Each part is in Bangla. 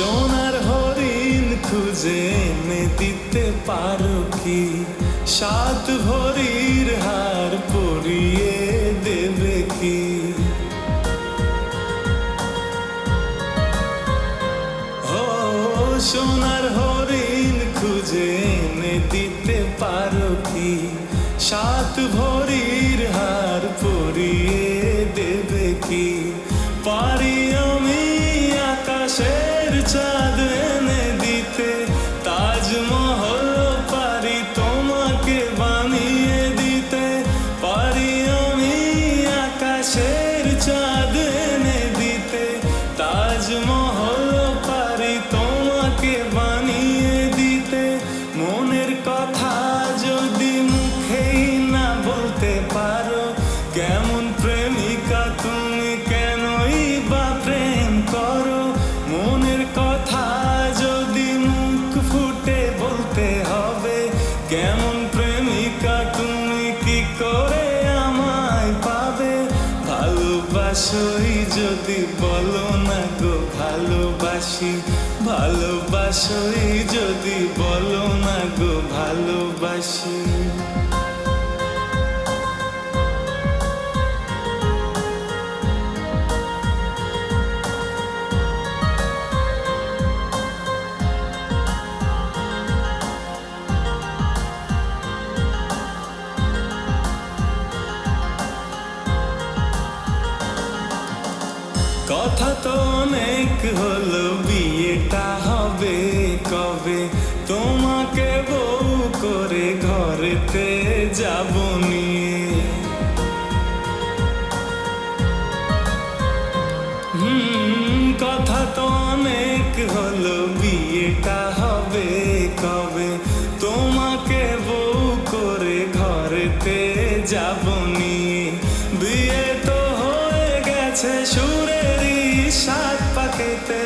সোনার হরিণ খুঁজে এনে দিতে পারো কি? সাত ভরির হার পরিয়ে দেবে কি? সোনার হরিণ খুঁজে এনে দিতে পারো কি? সাত ভরির হার পরিয়ে দেবে কি? পারি আমি আকাশের চাঁদ ভালোবাসোই যদি বলো না গো ভালোবাসি। ভালোবাসোই যদি বলো না গো ভালোবাসি। কথা তো অনেক হলো বিয়েটা হবে কবে? তোমাকে বউ করে ঘরেতে যাব নিয়ে। হুম সুরেরই সাত পাখিতে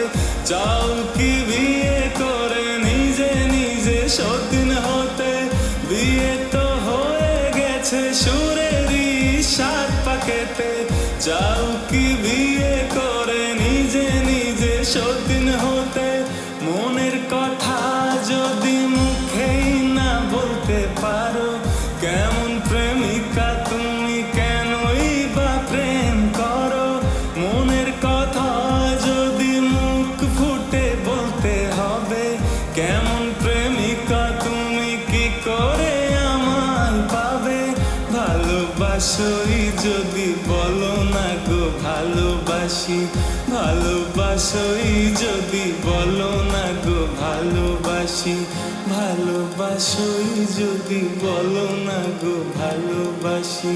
যাও কি বিয়ে করে নিজে নিজে সতীন হতে। বিয়ে তো হয়ে গেছে সুরেরই সাত পাখিতে যাও কি বিয়ে করে নিজে নিজে সতীন হতে। ভালোবাসোই যদি বলো না গো, ভালোবাসি, ভালোবাসোই যদি বলো না গো, ভালোবাসি, ভালোবাসোই যদি বলো না গো, ভালোবাসি,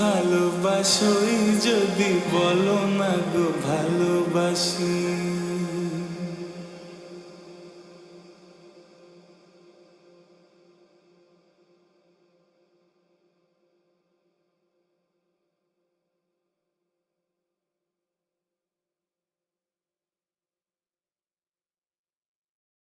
ভালোবাসোই যদি বলো না গো, ভালোবাসি।